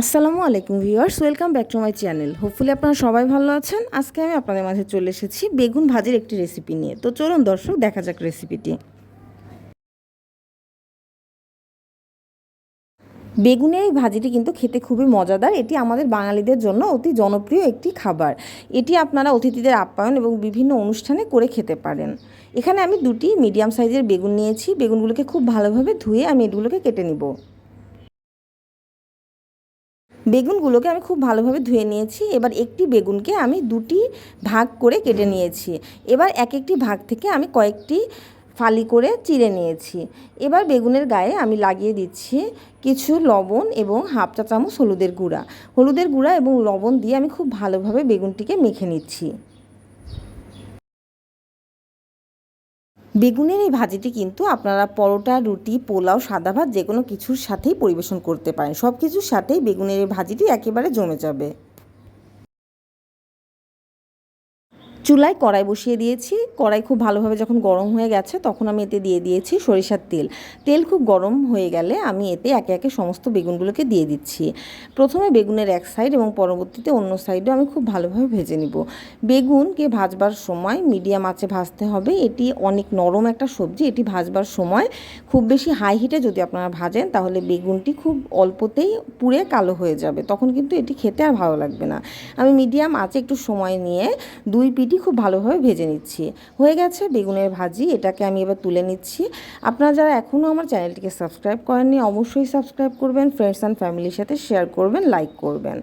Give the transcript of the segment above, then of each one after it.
আসসালামু আলাইকুম viewers, welcome back to my channel. Hopefully আপনারা সবাই ভালো আছেন। আজকে আমি আপনাদের মাঝে চলে এসেছি বেগুন ভাজির একটি রেসিপি নিয়ে। তো চলুন দর্শক, দেখা যাক রেসিপিটি বেগুনের এই ভাজিটি কিন্তু খেতে খুবই মজাদার। এটি আমাদের বাঙালিদের জন্য অতি জনপ্রিয় একটি খাবার। এটি আপনারা অতিথিদের আপ্যায়ন এবং বিভিন্ন অনুষ্ঠানে করে খেতে পারেন। এখানে আমি দুটি মিডিয়াম সাইজের বেগুন নিয়েছি। বেগুনগুলোকে খুব ভালোভাবে ধুয়ে আমি এগুলোকে কেটে নিব। বেগুনগুলোকে আমি খুব ভালোভাবে ধুয়ে নিয়েছি। এবার একটি বেগুনকে আমি দুটি ভাগ করে কেটে নিয়েছি। এবার এক একটি ভাগ থেকে আমি কয়েকটি ফালি করে চিড়ে নিয়েছি। এবার বেগুনের গায়ে আমি লাগিয়ে দিচ্ছি কিছু লবণ এবং হাফ চা চামচ হলুদের গুঁড়া। হলুদের গুঁড়া এবং লবণ দিয়ে আমি খুব ভালোভাবে বেগুনটিকে মেখে নিচ্ছি। বেগুনের এই ভাজিটি কিন্তু আপনারা পরোটা, রুটি, পোলাও, সাদা ভাত যে কোনো কিছুর সাথেই পরিবেশন করতে পারেন। সব কিছুর সাথেই বেগুনের এই ভাজিটি একেবারে জমে যাবে। চুলায় কড়াই বসিয়ে দিয়েছি। কড়াই খুব ভালোভাবে যখন গরম হয়ে গেছে, তখন আমি এতে দিয়ে দিয়েছি সরিষার তেল। তেল খুব গরম হয়ে গেলে আমি এতে একে একে সমস্ত বেগুনগুলোকে দিয়ে দিচ্ছি। প্রথমে বেগুনের এক সাইড এবং পরবর্তীতে অন্য সাইডও আমি খুব ভালোভাবে ভেজে নিব। বেগুনকে ভাজবার সময় মিডিয়াম আঁচে ভাজতে হবে। এটি অনেক নরম একটা সবজি, এটি ভাজবার সময় খুব বেশি হাই হিটে যদি আপনারা ভাজেন, তাহলে বেগুনটি খুব অল্পতেই পুড়ে কালো হয়ে যাবে। তখন কিন্তু এটি খেতে আর ভালো লাগবে না। আমি মিডিয়াম আঁচে একটু সময় নিয়ে দুই পিটি খুব ভালোভাবে ভেজে নিচ্ছি। হয়ে গেছে বেগুনের ভাজি, এটাকে আমি এবার তুলে নিচ্ছি। আপনারা যারা এখনও আমার চ্যানেলটিকে সাবস্ক্রাইব করেননি, অবশ্যই সাবস্ক্রাইব করবেন ফ্রেন্ডস অ্যান্ড ফ্যামিলির সাথে শেয়ার করবেন লাইক করবেন।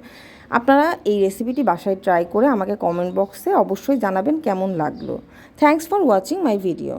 আপনারা এই রেসিপিটি বাসায় ট্রাই করে আমাকে কমেন্ট বক্সে অবশ্যই জানাবেন কেমন লাগল। Thanks for watching my video